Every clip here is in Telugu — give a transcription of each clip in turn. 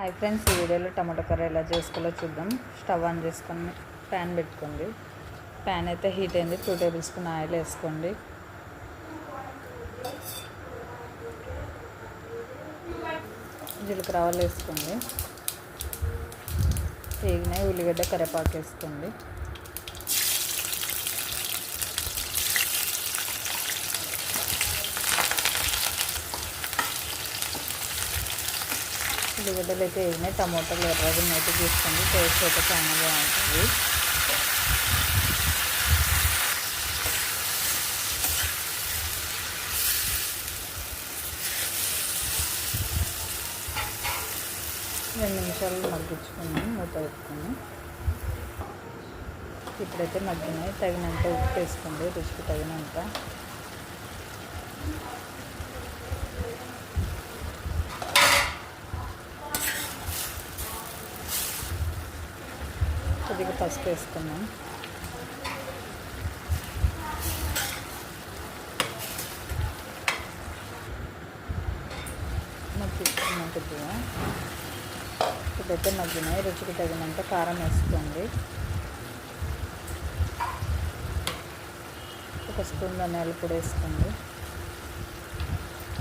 హాయ్ ఫ్రెండ్స్ ఈ వీడియోలో టమాటో కర్రీ ఎలా చేసుకోవాలో చూద్దాం. స్టవ్ ఆన్ చేసుకొని ప్యాన్ పెట్టుకోండి. ప్యాన్ అయితే హీట్ అయింది. టూ టేబుల్ స్పూన్ ఆయిల్ వేసుకోండి. జీలకర్ర ఆవాలు వేసుకోండి. వేగినాయి. ఉల్లిగడ్డ కరివేపాకు వేసుకోండి. ఉల్లిగడ్డలు అయితే వేగినాయి టమాటాలు ఎర్రగా నైతే తీసుకోండి టేస్ట్ అయితే చాలా బాగుంటుంది. రెండు నిమిషాలు మగ్గించుకుని మూత పెట్టుకుని ఇప్పుడైతే మగ్గినాయి తగినంత ఉప్పు వేసుకోండి రుచికి తగినంత. కొద్దిగా పసుపు వేసుకున్నాం మగ్గించుకున్నాం కొద్దిగా? ఇప్పుడైతే మగ్గినాయి రుచికి తగినంత కారం వేసుకోండి. ఒక స్పూన్ ధనియాలు కూడా వేసుకోండి.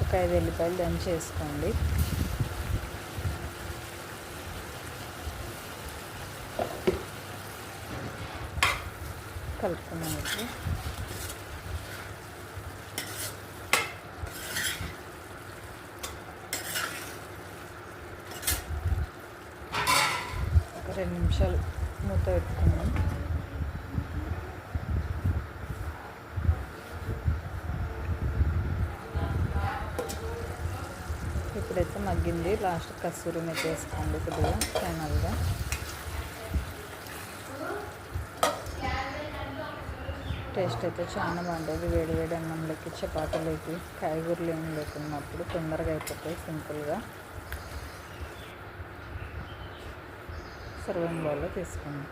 ఒక ఐదు ఎల్లిపాయలు దంచి వేసుకోండి. కలుపుకున్నాం ఇప్పుడు ఒక రెండు నిమిషాలు మూత పెట్టుకున్నాం ఇప్పుడైతే మగ్గింది. లాస్ట్ కస్తూరి మెత్తేసుకోండి కొద్దిగా ఫైనల్గా టేస్ట్ అయితే చాలా బాగుంటుంది వేడి వేడి అన్నంలోకి చపాతీలోకి కాయగూరలు ఏం లేకున్నప్పుడు తొందరగా అయిపోతాయి సింపుల్గా. సర్వం బౌల్లో తీసుకుందాం